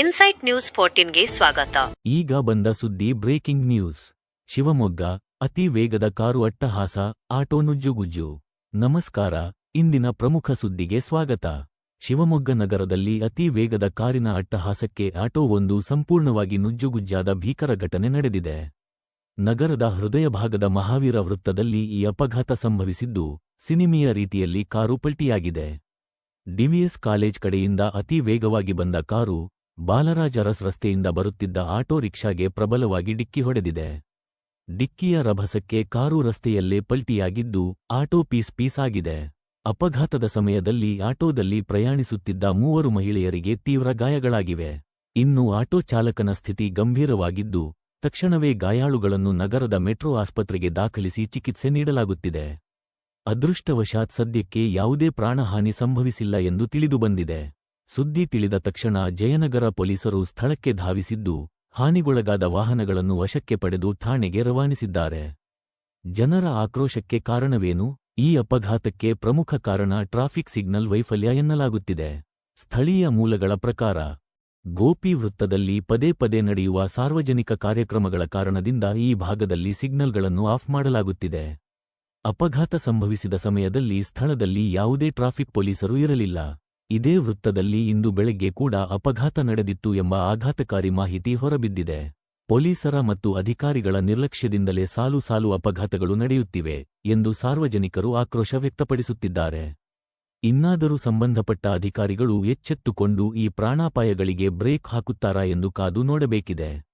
Insight news ಫೋರ್ಟೀನ್ಗೆ ಸ್ವಾಗತ. ಈಗ ಬಂದ ಸುದ್ದಿ ಬ್ರೇಕಿಂಗ್ ನ್ಯೂಸ್. ಶಿವಮೊಗ್ಗ, ಅತಿ ವೇಗದ ಕಾರು ಅಟ್ಟಹಾಸ, ಆಟೋ ನುಜ್ಜುಗುಜ್ಜು. ನಮಸ್ಕಾರ, ಇಂದಿನ ಪ್ರಮುಖ ಸುದ್ದಿಗೆ ಸ್ವಾಗತ. ಶಿವಮೊಗ್ಗ ನಗರದಲ್ಲಿ ಅತಿ ವೇಗದ ಕಾರಿನ ಅಟ್ಟಹಾಸಕ್ಕೆ ಆಟೋ ಒಂದು ಸಂಪೂರ್ಣವಾಗಿ ನುಜ್ಜುಗುಜ್ಜಾದ ಭೀಕರ ಘಟನೆ ನಡೆದಿದೆ. ನಗರದ ಹೃದಯ ಭಾಗದ ಮಹಾವೀರ ವೃತ್ತದಲ್ಲಿ ಈ ಅಪಘಾತ ಸಂಭವಿಸಿದ್ದು, ಸಿನಿಮೀಯ ರೀತಿಯಲ್ಲಿ ಕಾರು ಪಲ್ಟಿಯಾಗಿದೆ. ಡಿವಿಎಸ್ ಕಾಲೇಜ್ ಕಡೆಯಿಂದ ಅತಿ ವೇಗವಾಗಿ ಬಂದ ಕಾರು ಬಾಲರಾಜ ರಸ್ತೆಯಿಂದ ಬರುತ್ತಿದ್ದ ಆಟೋ ರಿಕ್ಷಾಗೆ ಪ್ರಬಲವಾಗಿ ಡಿಕ್ಕಿ ಹೊಡೆದಿದೆ. ಡಿಕ್ಕಿಯ ರಭಸಕ್ಕೆ ಕಾರು ರಸ್ತೆಯಲ್ಲೇ ಪಲ್ಟಿಯಾಗಿದ್ದು ಆಟೋ ಪೀಸ್ ಪೀಸ್ ಆಗಿದೆ. ಅಪಘಾತದ ಸಮಯದಲ್ಲಿ ಆಟೋದಲ್ಲಿ ಪ್ರಯಾಣಿಸುತ್ತಿದ್ದ ಮೂವರು ಮಹಿಳೆಯರಿಗೆ ತೀವ್ರ ಗಾಯಗಳಾಗಿವೆ. ಇನ್ನು ಆಟೋ ಚಾಲಕನ ಸ್ಥಿತಿ ಗಂಭೀರವಾಗಿದ್ದು, ತಕ್ಷಣವೇ ಗಾಯಾಳುಗಳನ್ನು ನಗರದ ಮೆಟ್ರೋ ಆಸ್ಪತ್ರೆಗೆ ದಾಖಲಿಸಿ ಚಿಕಿತ್ಸೆ ನೀಡಲಾಗುತ್ತಿದೆ. ಅದೃಷ್ಟವಶಾತ್ ಸದ್ಯಕ್ಕೆ ಯಾವುದೇ ಪ್ರಾಣಹಾನಿ ಸಂಭವಿಸಿಲ್ಲ ಎಂದು ತಿಳಿದುಬಂದಿದೆ. ಸುದ್ದಿ ತಿಳಿದ ತಕ್ಷಣ ಜಯನಗರ ಪೊಲೀಸರು ಸ್ಥಳಕ್ಕೆ ಧಾವಿಸಿದ್ದು, ಹಾನಿಗೊಳಗಾದ ವಾಹನಗಳನ್ನು ವಶಕ್ಕೆ ಪಡೆದು ಠಾಣೆಗೆ ರವಾನಿಸಿದ್ದಾರೆ. ಜನರ ಆಕ್ರೋಶಕ್ಕೆ ಕಾರಣವೇನು? ಈ ಅಪಘಾತಕ್ಕೆ ಪ್ರಮುಖ ಕಾರಣ ಟ್ರಾಫಿಕ್ ಸಿಗ್ನಲ್ ವೈಫಲ್ಯ ಎನ್ನಲಾಗುತ್ತಿದೆ. ಸ್ಥಳೀಯ ಮೂಲಗಳ ಪ್ರಕಾರ, ಗೋಪಿ ವೃತ್ತದಲ್ಲಿ ಪದೇ ಪದೇ ನಡೆಯುವ ಸಾರ್ವಜನಿಕ ಕಾರ್ಯಕ್ರಮಗಳ ಕಾರಣದಿಂದ ಈ ಭಾಗದಲ್ಲಿ ಸಿಗ್ನಲ್ಗಳನ್ನು ಆಫ್ ಮಾಡಲಾಗುತ್ತಿದೆ. ಅಪಘಾತ ಸಂಭವಿಸಿದ ಸಮಯದಲ್ಲಿ ಸ್ಥಳದಲ್ಲಿ ಯಾವುದೇ ಟ್ರಾಫಿಕ್ ಪೊಲೀಸರು ಇರಲಿಲ್ಲ. ಇದೇ ವೃತ್ತದಲ್ಲಿ ಇಂದು ಬೆಳಗ್ಗೆ ಕೂಡ ಅಪಘಾತ ನಡೆದಿತ್ತು ಎಂಬ ಆಘಾತಕಾರಿ ಮಾಹಿತಿ ಹೊರಬಿದ್ದಿದೆ. ಪೊಲೀಸರ ಮತ್ತು ಅಧಿಕಾರಿಗಳ ನಿರ್ಲಕ್ಷ್ಯದಿಂದಲೇ ಸಾಲು ಸಾಲು ಅಪಘಾತಗಳು ನಡೆಯುತ್ತಿವೆ ಎಂದು ಸಾರ್ವಜನಿಕರು ಆಕ್ರೋಶ ವ್ಯಕ್ತಪಡಿಸುತ್ತಿದ್ದಾರೆ. ಇನ್ನಾದರೂ ಸಂಬಂಧಪಟ್ಟ ಅಧಿಕಾರಿಗಳು ಎಚ್ಚೆತ್ತುಕೊಂಡು ಈ ಪ್ರಾಣಾಪಾಯಗಳಿಗೆ ಬ್ರೇಕ್ ಹಾಕುತ್ತಾರಾ ಎಂದು ಕಾದು ನೋಡಬೇಕಿದೆ.